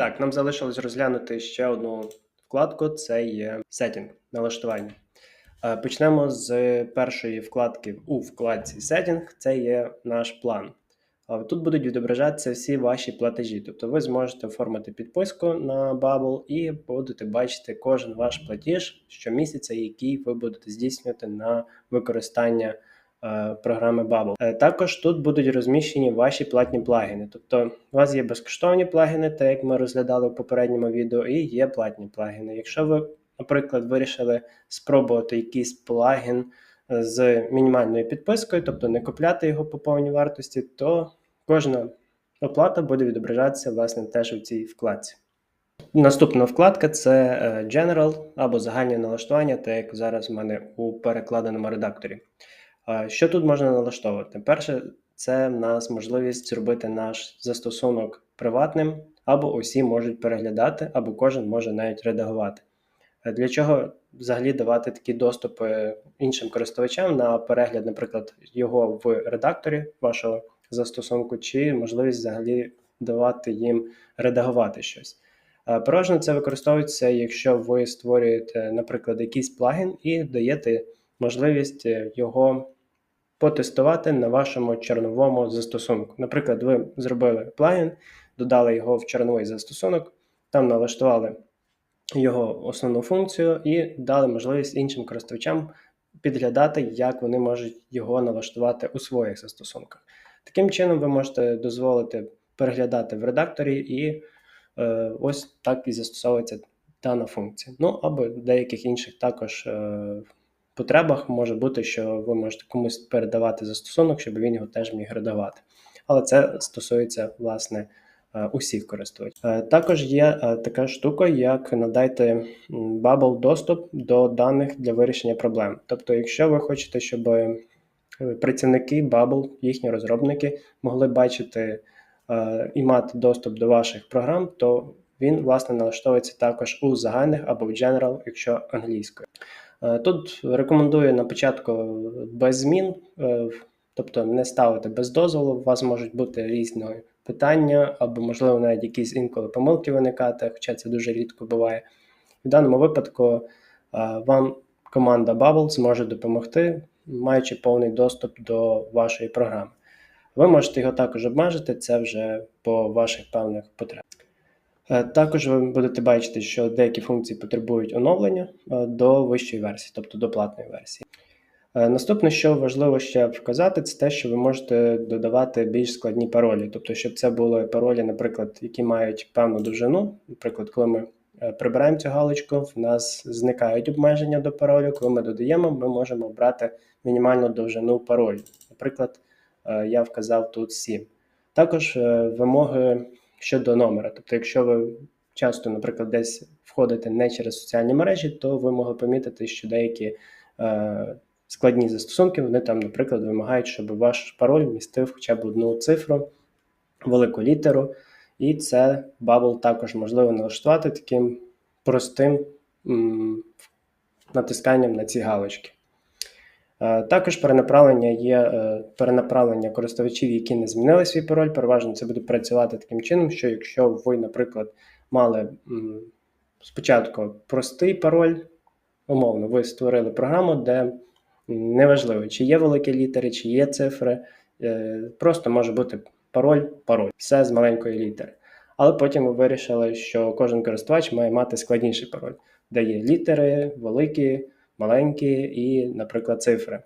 Так, нам залишилось розглянути ще одну вкладку: це є Setting, налаштування. Е, Почнемо з першої вкладки у вкладці Setting, це є наш план. Е, Тут будуть відображатися всі ваші платежі. Тобто ви зможете оформити підписку на Bubble і будете бачити кожен ваш платіж щомісяця, який ви будете здійснювати на використання програми Bubble. Е, Також тут будуть розміщені ваші платні плагіни. Тобто у вас є безкоштовні плагіни, так як ми розглядали в попередньому відео, і є платні плагіни. Якщо ви, наприклад, вирішили спробувати якийсь плагін е, з мінімальною підпискою, тобто не купляти його по повній вартості, то кожна оплата буде відображатися власне теж у цій вкладці. Наступна вкладка це е, General або загальні налаштування, так як зараз в мене у перекладеному редакторі. Що тут можна налаштовувати? Перше, це в нас можливість зробити наш застосунок приватним, або усі можуть переглядати, або кожен може навіть редагувати. Е, Для чого взагалі давати такі доступи іншим користувачам на перегляд, наприклад, його в редакторі вашого застосунку, чи можливість взагалі давати їм редагувати щось? Е, Переважно це використовується, якщо ви створюєте, наприклад, якийсь плагін і даєте можливість е, його потестувати на вашому чорновому застосунку. Наприклад, ви зробили плагін, додали його в чорновий застосунок, там налаштували його основну функцію і дали можливість іншим користувачам підглядати, як вони можуть його налаштувати у своїх застосунках. Таким чином, ви можете дозволити переглядати в редакторі, і е, ось так і застосовується дана функція. Ну або деяких інших також е, потребах може бути, що ви можете комусь передавати застосунок, щоб він його теж міг редагувати. Але це стосується власне е, усіх користувачів. Е, Також є е, така штука, як надайте Bubble доступ до даних для вирішення проблем. Тобто, якщо ви хочете, щоб працівники Bubble, їхні розробники, могли бачити і мати доступ до ваших програм, то він власне налаштовується також у загальних або в General, якщо англійською. Е, Тут рекомендую на початку без змін, е, тобто не ставити без дозволу. У вас можуть бути різні питання, або, можливо, навіть якісь інколи помилки виникати, хоча це дуже рідко буває. В даному випадку е, вам команда Bubble зможе допомогти, маючи повний доступ до вашої програми. Ви можете його також обмежити, це вже по ваших певних потребах. Е, Також ви будете бачити, що деякі функції потребують оновлення е, до вищої версії, тобто до платної версії. Е, Наступне, що важливо ще вказати, це те, що ви можете додавати більш складні паролі. Тобто, щоб це були паролі, наприклад, які мають певну довжину. Наприклад, коли ми прибираємо цю галочку, в нас зникають обмеження до паролю. Коли ми додаємо, ми можемо обрати мінімальну довжину паролю. Наприклад, я вказав тут 7. Також вимоги щодо номера. Тобто, якщо ви часто, наприклад, десь входите не через соціальні мережі, то ви могли помітити, що деякі е, складні застосунки, вони там, наприклад, вимагають, щоб ваш пароль містив хоча б одну цифру, велику літеру, і це Bubble також можливо налаштувати таким простим м, натисканням на ці галочки. Е, Також перенаправлення є е, перенаправлення користувачів, які не змінили свій пароль. Переважно це буде працювати таким чином, що якщо ви, наприклад, мали спочатку простий пароль, умовно, ви створили програму, де неважливо, чи є великі літери, чи є цифри, е, просто може бути пароль, пароль, все з маленької літери. Але потім ви вирішили, що кожен користувач має мати складніший пароль, де є літери, великі, маленькі і, наприклад, цифри.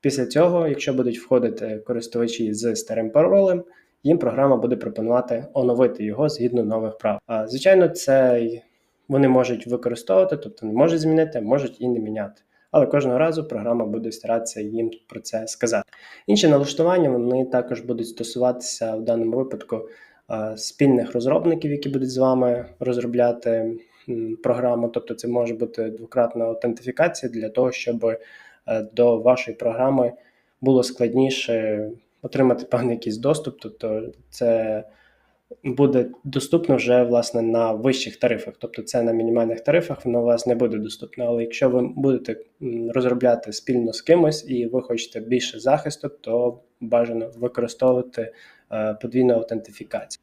Після цього, якщо будуть входити користувачі з старим паролем, їм програма буде пропонувати оновити його згідно нових прав. А, Звичайно, це вони можуть використовувати, тобто не можуть змінити, можуть і не міняти. Але кожного разу програма буде старатися їм про це сказати. Інші налаштування вони також будуть стосуватися в даному випадку спільних розробників, які будуть з вами розробляти програму. Тобто, це може бути двократна аутентифікація для того, щоб е, до вашої програми було складніше отримати певний якийсь доступ. Тобто, це буде доступно вже власне на вищих тарифах. Тобто, це на мінімальних тарифах воно у вас не буде доступно. Але якщо ви будете розробляти спільно з кимось і ви хочете більше захисту, то бажано використовувати е, подвійну аутентифікацію.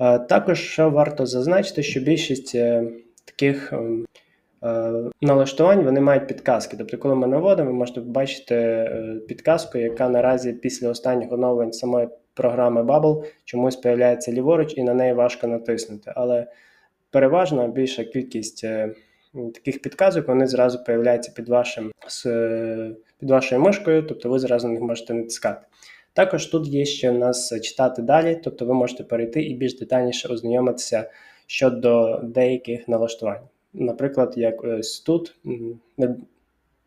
Е, Також варто зазначити, що більшість е, таких ем, налаштувань вони мають підказки. Тобто, коли ми наводимо, ви можете побачити е, підказку, яка наразі після останніх оновлень самої програми Bubble чомусь появляється ліворуч, і на неї важко натиснути. Але переважно більша кількість таких підказок вони зразу появляються під вашим під вашою мишкою, тобто ви зразу на них можете натискати. Також тут є ще в нас читати далі, тобто ви можете перейти і більш детальніше ознайомитися щодо деяких налаштувань. Наприклад, як ось тут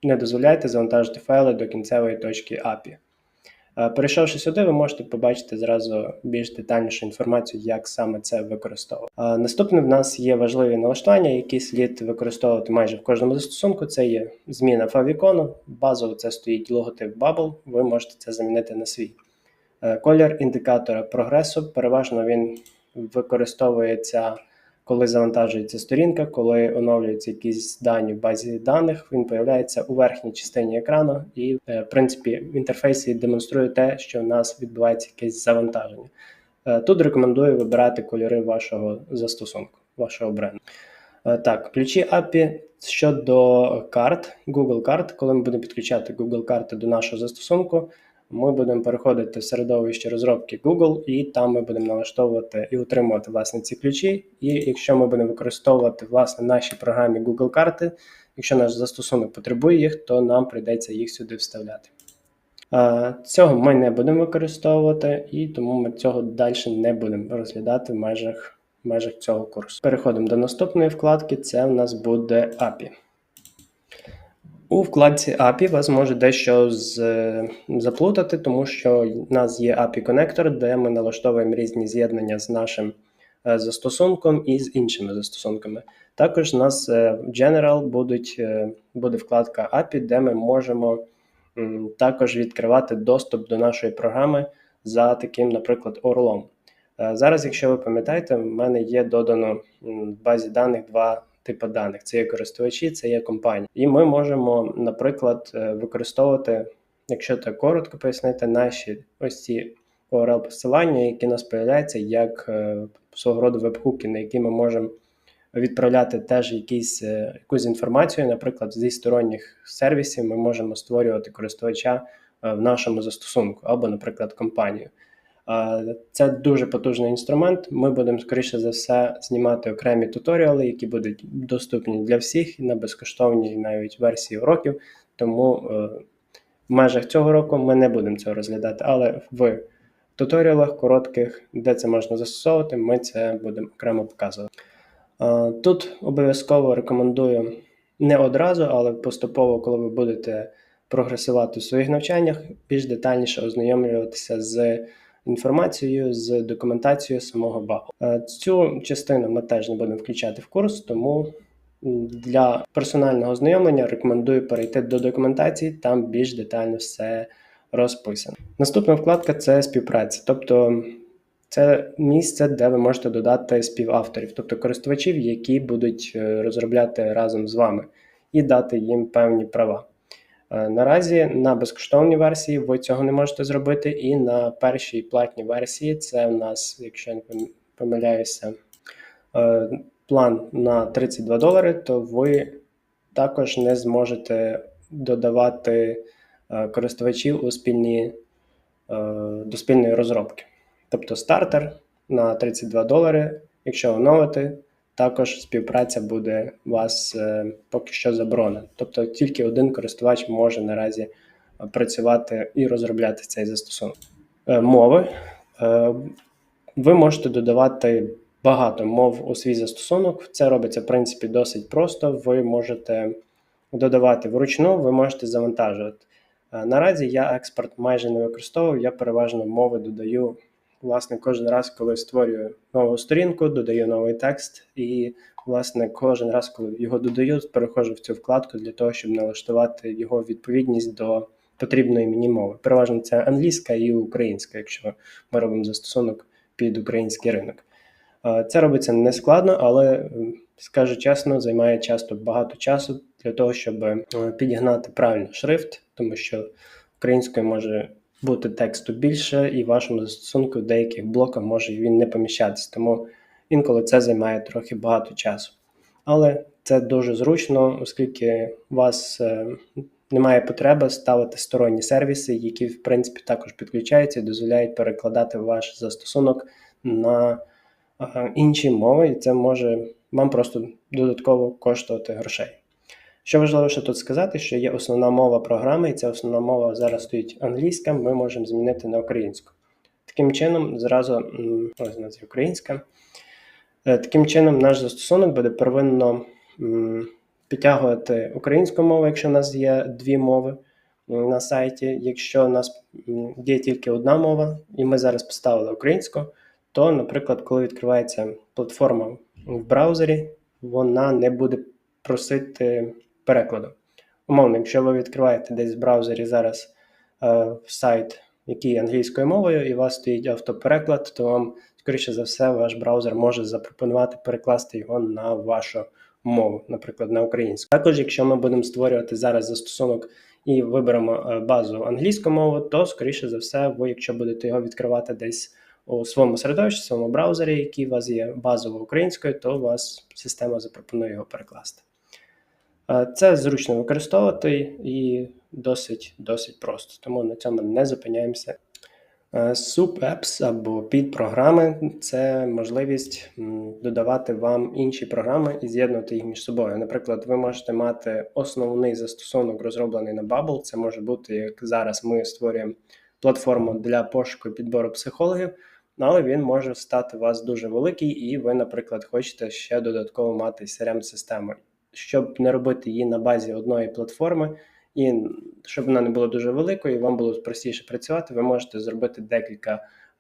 не, дозволяйте завантажити файли до кінцевої точки API. Е, Перейшовши сюди, ви можете побачити зразу більш детальнішу інформацію, як саме це використовувати. Е, Наступне в нас є важливі налаштування, які слід використовувати майже в кожному застосунку. Це є зміна favicon, базово це стоїть логотип Bubble, ви можете це замінити на свій. Е, Колір індикатора прогресу. Переважно він використовується, коли завантажується сторінка, коли оновлюються якісь дані в базі даних. Він появляється у верхній частині екрану, і е, в принципі в інтерфейсі демонструє те, що в нас відбувається якесь завантаження. Е, Тут рекомендую вибирати кольори вашого застосунку, вашого бренду. Е, Так, ключі API щодо карт, Google карт, коли ми будемо підключати Google карти до нашого застосунку, ми будемо переходити в середовище розробки Google, і там ми будемо налаштовувати і отримувати власне ці ключі. І якщо ми будемо використовувати власне наші програмі Google карти, якщо наш застосунок потребує їх, то нам прийдеться їх сюди вставляти. Цього ми не будемо використовувати, і тому ми цього далі не будемо розглядати в межах, в межах цього курсу. Переходимо до наступної вкладки. Це у нас буде API. У вкладці API вас може дещо з, заплутати, тому що в нас є API коннектор, де ми налаштовуємо різні з'єднання з нашим е, застосунком і з іншими застосунками. Також у нас е, в General будуть, е, буде вкладка API, де ми можемо також відкривати доступ до нашої програми за таким, наприклад, орлом. Зараз, якщо ви пам'ятаєте, в мене є додано в базі даних два типи даних: це є користувачі, це є компанії. І ми можемо, наприклад, е, використовувати, якщо так коротко пояснити, наші ось ці url посилання, які у нас появляються як е, свого роду веб-хуки, на які ми можемо відправляти теж якісь, е, якусь інформацію. Наприклад, зі сторонніх сервісів ми можемо створювати користувача в нашому застосунку або, наприклад, компанію. Це дуже потужний інструмент. Ми будемо, скоріше за все, знімати окремі туторіали, які будуть доступні для всіх на безкоштовній навіть версії уроків. Тому е, в межах цього року ми не будемо цього розглядати, але в туторіалах коротких, де це можна застосовувати, ми це будемо окремо показувати. Тут обов'язково рекомендую не одразу, але поступово, коли ви будете прогресувати в своїх навчаннях, більш детальніше ознайомлюватися з інформацією, з документацією самого багу. Е, Цю частину ми теж не будемо включати в курс, тому для персонального ознайомлення рекомендую перейти до документації, там більш детально все розписано. Наступна вкладка це співпраця, тобто це місце, де ви можете додати співавторів, тобто користувачів, які будуть е, розробляти разом з вами, і дати їм певні права. Е, Наразі на безкоштовній версії ви цього не можете зробити, і на першій платній версії це в нас, якщо я не помиляюся, е, план на 32 долари, то ви також не зможете додавати е, користувачів у спільні, до спільної розробки. Тобто стартер на 32 долари, якщо оновити, також співпраця буде у вас е, поки що заборонена. Тобто тільки один користувач може наразі е, працювати і розробляти цей застосунок. Е, Мови. Ви можете додавати багато мов у свій застосунок. Це робиться, в принципі, досить просто. Ви можете додавати вручну, ви можете завантажувати. Наразі я експорт майже не використовував, я переважно мови додаю власне, кожен раз, коли створюю нову сторінку, додаю новий текст, і, власне, кожен раз, коли його додаю, переходжу в цю вкладку для того, щоб налаштувати його відповідність до потрібної мені мови. Переважно це англійська і українська, якщо ми робимо застосунок під український ринок. Це робиться не складно, але скажу чесно, займає часто багато часу для того, щоб е, підігнати правильно шрифт, тому що українською може бути тексту більше, і в вашому застосунку в деяких блоках може він не поміщатися. Тому інколи це займає трохи багато часу. Але це дуже зручно, оскільки у вас е, немає потреби ставити сторонні сервіси, які в принципі також підключаються і дозволяють перекладати ваш застосунок на е, інші мови, і це може вам просто додатково коштувати грошей. Що важливо ще тут сказати, що є основна мова програми, і ця основна мова зараз стоїть англійська, ми можемо змінити на українську. Таким чином, зразу ось назві українська. Е, таким чином, наш застосунок буде первинно підтягувати українську мову, якщо у нас є дві мови на сайті. Якщо у нас є тільки одна мова, і ми зараз поставили українську, то, наприклад, коли відкривається платформа в браузері, вона не буде просити перекладу. Умовно, якщо ви відкриваєте десь в браузері зараз е, сайт, який англійською мовою, і у вас стоїть автопереклад, то вам, скоріше за все, ваш браузер може запропонувати перекласти його на вашу мову, наприклад, на українську. Також, якщо ми будемо створювати зараз застосунок і виберемо е, базу англійську мову, то, скоріше за все, ви, якщо будете його відкривати десь у своєму середовищі, своєму браузері, який у вас є базово українською, то у вас система запропонує його перекласти. Е, це зручно використовувати і досить досить просто, тому на цьому не зупиняємося. SubApps е, або підпрограми це можливість додавати вам інші програми і з'єднувати їх між собою. Наприклад, ви можете мати основний застосунок, розроблений на Bubble. Це може бути, як зараз ми створюємо платформу для пошуку і підбору психологів, але він може стати у вас дуже великий, і ви, наприклад, хочете ще додатково мати crm систему щоб не робити її на базі одної платформи, і щоб вона не була дуже великою, і вам було простіше працювати, ви можете зробити декілька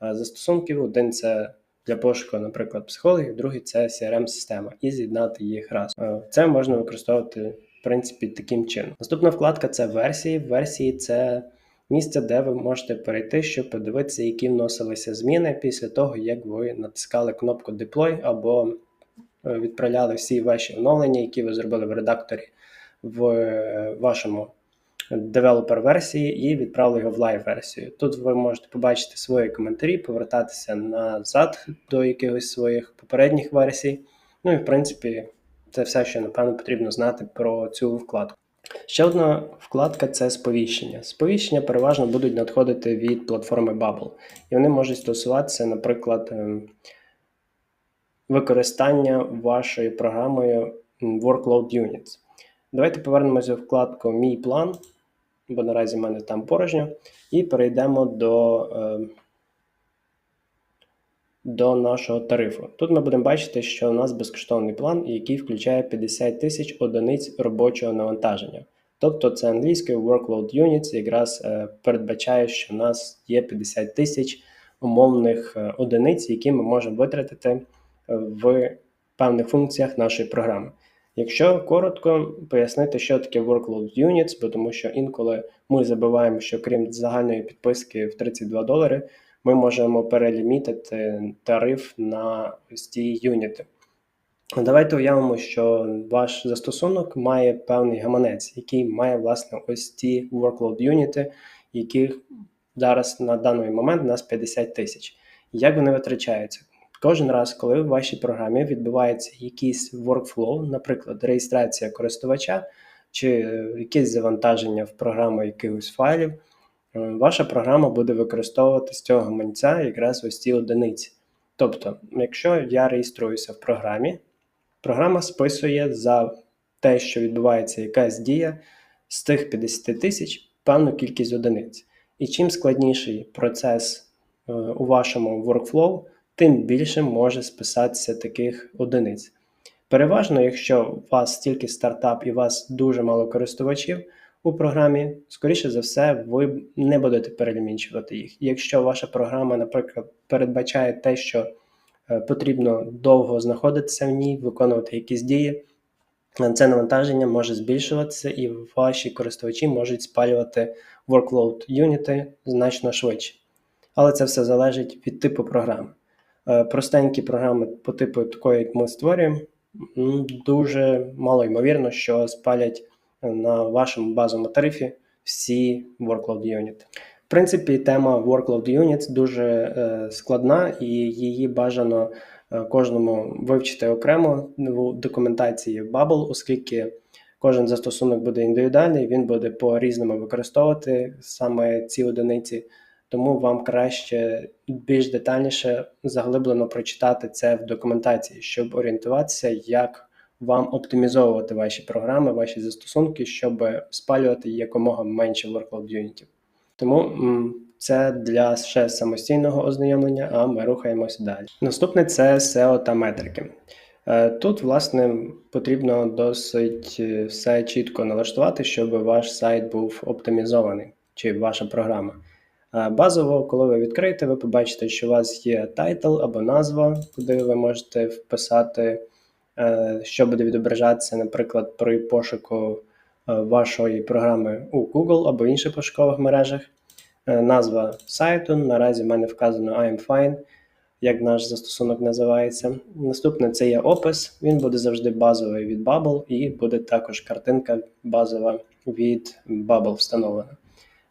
е, застосунків. Один це для пошуку, наприклад, психологів, другий це CRM-система, і з'єднати їх разом. Е, це можна використовувати в принципі таким чином. Наступна вкладка це версії. Версії це місце, де ви можете перейти, щоб подивитися, які вносилися зміни після того, як ви натискали кнопку Deploy або відправляли всі ваші оновлення, які ви зробили в редакторі в е, вашому девелопер-версії, і відправили його в лайв-версію. Тут ви можете побачити свої коментарі, повертатися назад до якихось своїх попередніх версій. Ну і в принципі, це все, що напевно потрібно знати про цю вкладку. Ще одна вкладка це сповіщення. Сповіщення переважно будуть надходити від платформи Bubble, і вони можуть стосуватися, наприклад, ем, використання вашою програмою Workload Units. Давайте повернемося в вкладку Мій план, бо наразі в мене там порожньо, і перейдемо до е, до нашого тарифу. Тут ми будемо бачити, що у нас безкоштовний план, який включає 50 тисяч одиниць робочого навантаження. Тобто це англійською Workload Units якраз е, передбачає, що у нас є 50 тисяч умовних е, одиниць, які ми можемо витратити в певних функціях нашої програми. Якщо коротко пояснити, що таке Workload Units, бо тому що інколи ми забуваємо, що крім загальної підписки в 32 долари, ми можемо перелімітити тариф на ось ці юніти. Давайте уявимо, що ваш застосунок має певний гаманець, який має власне ось ці workload юніти, яких зараз на даний момент у нас 50 тисяч. Як вони витрачаються? Кожен раз, коли в вашій програмі відбувається якийсь workflow, наприклад, реєстрація користувача чи е, якесь завантаження в програму якихось файлів, е, ваша програма буде використовувати з цього гаманця якраз ось ці одиниці. Тобто, якщо я реєструюся в програмі, програма списує за те, що відбувається якась дія з тих 50 тисяч певну кількість одиниць. І чим складніший процес е, у вашому workflow, тим більше може списатися таких одиниць. Переважно, якщо у вас тільки стартап і у вас дуже мало користувачів у програмі, скоріше за все, ви не будете перелімінчувати їх. Якщо ваша програма, наприклад, передбачає те, що е, потрібно довго знаходитися в ній, виконувати якісь дії, це навантаження може збільшуватися, і ваші користувачі можуть спалювати workload юніти значно швидше. Але це все залежить від типу програми. Е, простенькі програми по типу такої, як ми створюємо, дуже мало ймовірно, що спалять на вашому базовому тарифі всі workload unit. В принципі, тема Workload Units дуже е, складна і її бажано е, кожному вивчити окремо в документації Bubble, оскільки кожен застосунок буде індивідуальний, він буде по-різному використовувати саме ці одиниці. Тому вам краще більш детальніше заглиблено прочитати це в документації, щоб орієнтуватися, як вам оптимізовувати ваші програми, ваші застосунки, щоб спалювати якомога менше workload юнітів. Тому це для ще самостійного ознайомлення, а ми рухаємося далі. Наступне це SEO та метрики. Е, Тут, власне, потрібно досить е, все чітко налаштувати, щоб ваш сайт був оптимізований чи ваша програма. Е, Базово, коли ви відкриєте, ви побачите, що у вас є тайтл або назва, куди ви можете вписати, е, що буде відображатися, наприклад, при пошуку е, вашої програми у Google або інших пошукових мережах. Назва сайту. Наразі в мене вказано I'm fine, як наш застосунок називається. Наступне це є опис. Він буде завжди базовий від Bubble, і буде також картинка базова від Bubble встановлена.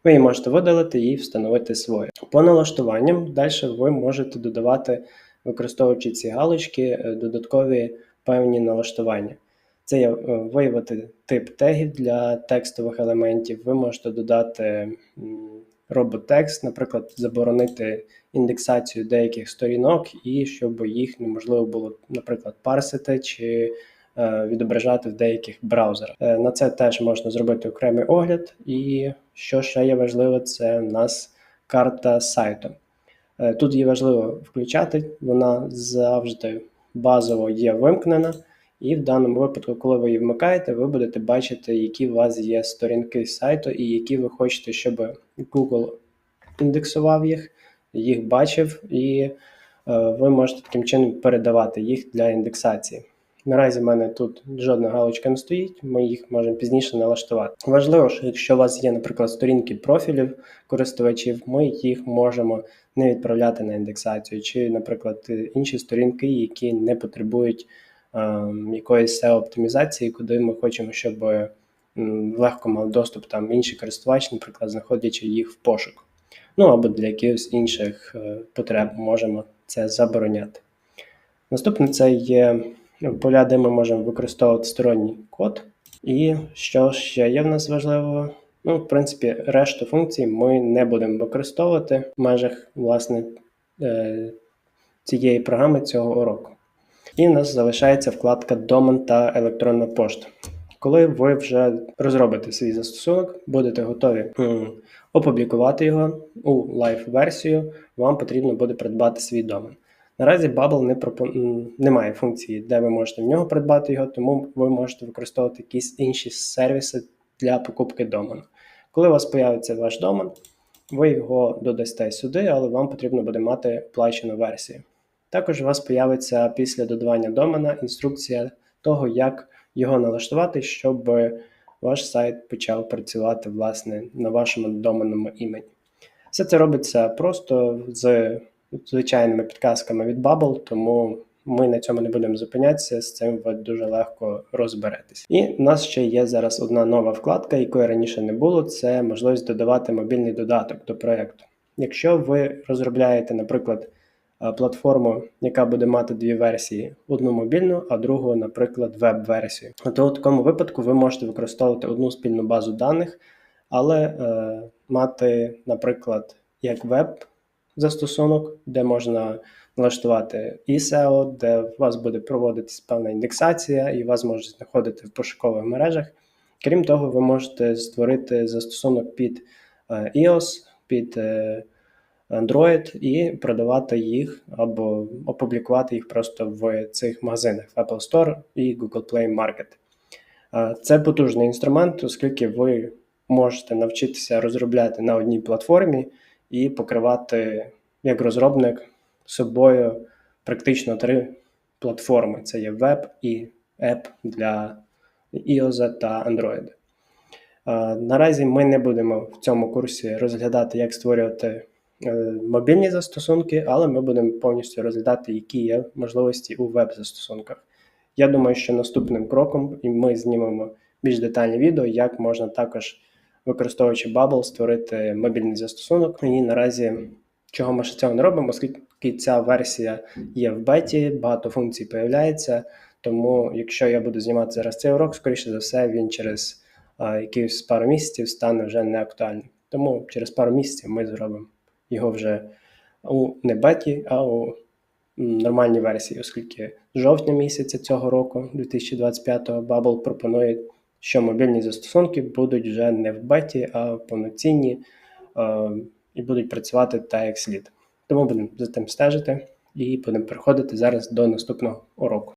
Ви її можете видалити і встановити свою. По налаштуванням далі ви можете додавати, використовуючи ці галочки, е, додаткові певні налаштування. Це є е, виявити тип тегів для текстових елементів. Ви можете додати роботекст, наприклад, заборонити індексацію деяких сторінок, і щоб їх неможливо було, наприклад, парсити чи відображати в деяких браузерах. Е, На це теж можна зробити окремий огляд. І що ще є важливо, це в нас карта сайту. Е, Тут є важливо включати, вона завжди базово є вимкнена. І в даному випадку, коли ви її вмикаєте, ви будете бачити, які у вас є сторінки сайту, і які ви хочете, щоб Google індексував їх, їх бачив, і е, ви можете таким чином передавати їх для індексації. Наразі в мене тут жодна галочка не стоїть, ми їх можемо пізніше налаштувати. Важливо, що якщо у вас є, наприклад, сторінки профілів користувачів, ми їх можемо не відправляти на індексацію, чи, наприклад, інші сторінки, які не потребують ем, якоїсь SEO-оптимізації, куди ми хочемо, щоб м, легко мав доступ там інший користувач, наприклад, знаходячи їх в пошуку. Ну або для якихось інших е, потреб можемо це забороняти. Наступне це є поля, де ми можемо використовувати сторонній код. І що ще є в нас важливого? Ну, в принципі, решту функцій ми не будемо використовувати в межах власне е, цієї програми цього уроку. І в нас залишається вкладка Домен та електронна пошта. Коли ви вже розробите свій застосунок, будете готові опублікувати його у лайв-версію, вам потрібно буде придбати свій домен. Наразі Bubble не пропон... м, немає функції, де ви можете в нього придбати його, тому ви можете використовувати якісь інші сервіси для покупки домену. Коли у вас появиться ваш домен, ви його додасте сюди, але вам потрібно буде мати оплачену версію. Також у вас появиться після додавання домена інструкція того, як його налаштувати, щоб ваш сайт почав працювати власне на вашому доменному імені. Все це робиться просто з звичайними підказками від Bubble, тому ми на цьому не будемо зупинятися, з цим ви дуже легко розберетесь. І в нас ще є зараз одна нова вкладка, якої раніше не було. Це можливість додавати мобільний додаток до проєкту. Якщо ви розробляєте, наприклад, е, платформу, яка буде мати дві версії: одну мобільну, а другу, наприклад, веб-версію, то в такому випадку ви можете використовувати одну спільну базу даних, але е, мати, наприклад, як веб застосунок, де можна налаштувати і SEO, де у вас буде проводитись певна індексація, і вас можуть знаходити в пошукових мережах. Крім того, ви можете створити застосунок під е, iOS, під е, Android і продавати їх або опублікувати їх просто в цих магазинах в Apple Store і Google Play Market. Е, Це потужний інструмент, оскільки ви можете навчитися розробляти на одній платформі і покривати як розробник собою практично три платформи: це є веб і App для iOS та Android. Наразі ми не будемо в цьому курсі розглядати, як створювати е, мобільні застосунки, але ми будемо повністю розглядати, які є можливості у веб-застосунках. Я думаю, що наступним кроком ми знімемо більш детальне відео, як можна також використовуючи Bubble, створити мобільний застосунок. І наразі чого ми ще цього не робимо, оскільки ця версія є в беті, багато функцій появляється. Тому, якщо я буду знімати зараз цей урок, скоріше за все, він через а, якихось пару місяців стане вже не актуальним. Тому через пару місяців ми зробимо його вже у не беті, а у нормальній версії, оскільки жовтня місяця цього року, 2025-го, Bubble пропонує, що мобільні застосунки будуть вже не в беті, а повноцінні е, і будуть працювати так, як слід. Тому будемо за тим стежити і будемо переходити зараз до наступного уроку.